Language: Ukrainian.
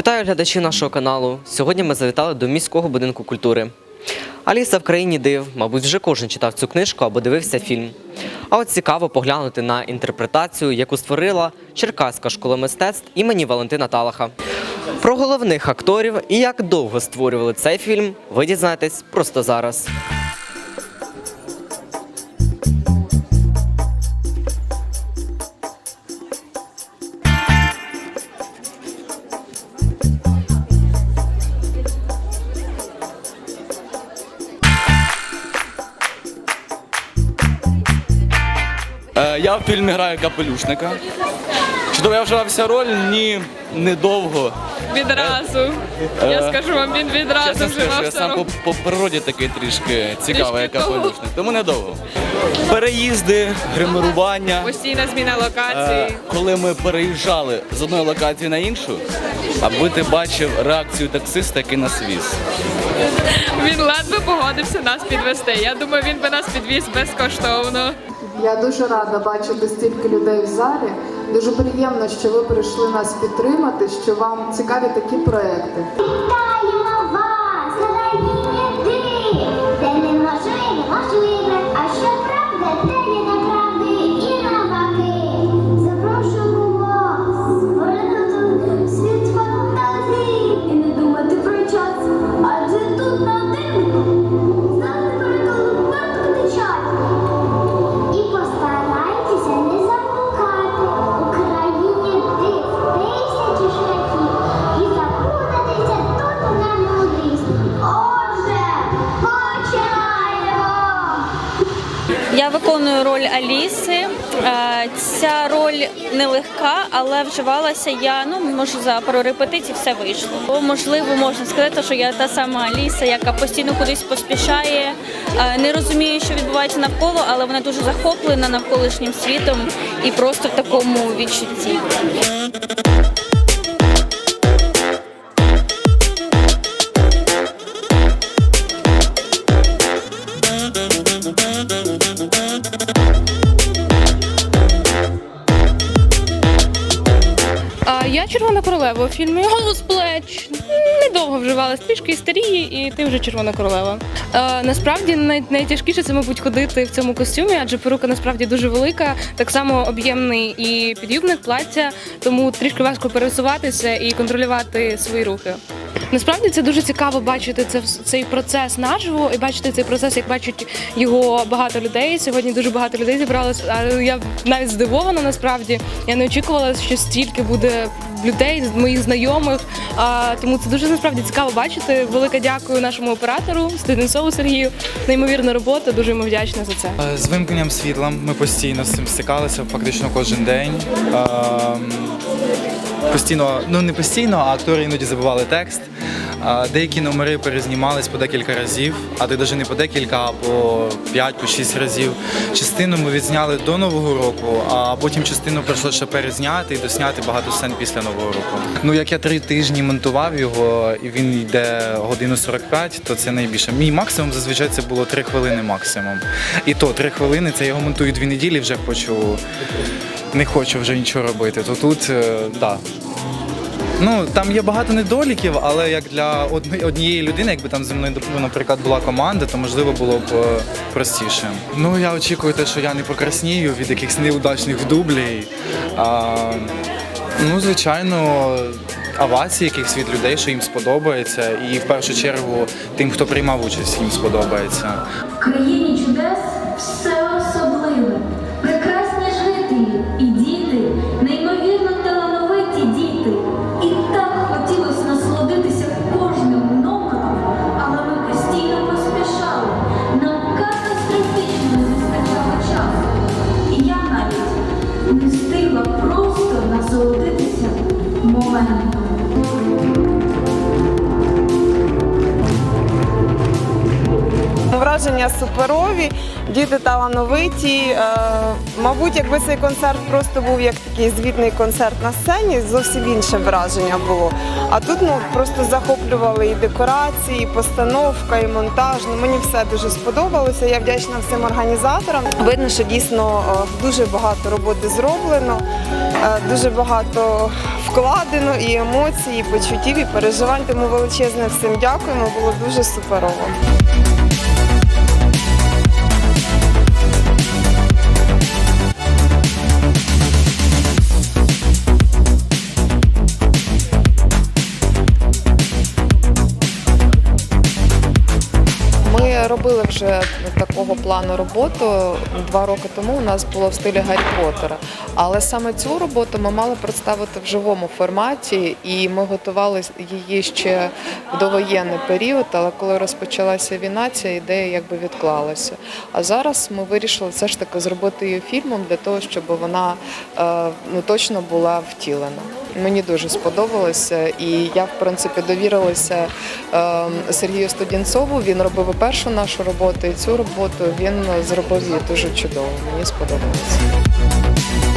Вітаю глядачі нашого каналу. Сьогодні ми завітали до міського будинку культури. Аліса в країні див, мабуть, вже кожен читав цю книжку або дивився фільм. А от цікаво поглянути на інтерпретацію, яку створила Черкаська школа мистецтв імені Валентина Талаха. Про головних акторів і як довго створювали цей фільм, ви дізнаєтесь просто зараз. Я в фільмі граю капелюшника. Чудово, я вживався роль? Ні, недовго. Відразу. Я скажу вам, він відразу Чесно скажу, я вживався. сам по, по природі такий трішки цікавий, як Трішки того. капелюшник. Тому недовго. Переїзди, гримирування. Постійна зміна локації. Е, Коли ми переїжджали з одної локації на іншу, аби ти бачив реакцію таксиста, який нас віз. Він ледве погодився нас підвести. Я думаю, він би нас підвіз безкоштовно. Я дуже рада бачити стільки людей в залі. Дуже приємно, що ви прийшли нас підтримати, що вам цікаві такі проекти. Я виконую роль Аліси. Е, Ця роль нелегка, але вживалася я. Ну може за пару репетицій все вийшло. Бо можливо можна сказати, що я та сама Аліса, яка постійно кудись поспішає, е, не розуміє, що відбувається навколо, але вона дуже захоплена навколишнім світом і просто в такому відчутті. А я червона королева у фільмі Голос плеч. Недовго вживалась, трішки істерії, і ти вже червона королева. А, насправді най- найтяжкіше це, мабуть, ходити в цьому костюмі, адже перука насправді дуже велика. Так само об'ємний і під'юбник плаття, тому трішки важко пересуватися і контролювати свої рухи. Насправді це дуже цікаво бачити це цей процес наживо і бачити цей процес, як бачать його багато людей. Сьогодні дуже багато людей зібралось. Я навіть здивована насправді. Я не очікувала, що стільки буде людей, моїх знайомих. А, тому це дуже насправді цікаво бачити. Велике дякую нашому оператору Студенцову Сергію. Неймовірна робота. Дуже йому вдячна за це. Е, З вимкненням світла ми постійно з цим стикалися, фактично кожен день. Постійно, ну не постійно, а актори іноді забували текст. Деякі номери перезнімались по декілька разів, а то навіть не по декілька, а по 5 по 6 разів. Частину ми відзняли до Нового року, а потім частину прийшло ще перезняти і досняти багато сцен після Нового року. Ну як я три тижні монтував його, і він йде годину 45, то це найбільше. Мій максимум зазвичай це було 3 хвилини максимум. І то 3 хвилини, це я його монтую дві неділі, вже хочу не хочу вже нічого робити. То тут, е, да. Ну, там є багато недоліків, але як для однієї людини, якби там зі мною, наприклад, була команда, то можливо було б е, простіше. Ну, я очікую те, що я не покраснію від якихось неудачних дублей. А, ну, звичайно, овації якихось від людей, що їм сподобається, і в першу чергу тим, хто приймав участь, їм сподобається. В країні чудес все моментом. Враження враження суперові, діти талановиті. Е, Мабуть, якби цей концерт просто був як такий звітний концерт на сцені, зовсім інше враження було. А тут ну просто захоплювали і декорації, і постановка, і монтаж. Ну мені все дуже сподобалося. Я вдячна всім організаторам. Видно, що дійсно е, дуже багато роботи зроблено, е, дуже багато вкладено і емоцій, і почуттів, і переживань. Тому величезне всім дякуємо. Було дуже суперово. Робили вже такого плану роботу два роки тому. У нас було в стилі Гаррі Поттера. Але саме цю роботу ми мали представити в живому форматі, і ми готували її ще в довоєнний період. Але коли розпочалася війна, ця ідея якби відклалася. А зараз ми вирішили все ж таки зробити її фільмом для того, щоб вона е, ну точно була втілена. Мені дуже сподобалося, і я в принципі довірилася е, Сергію Студінцову. Він робив першу нашу роботу, і цю роботу він зробив її дуже чудово. Мені сподобалося.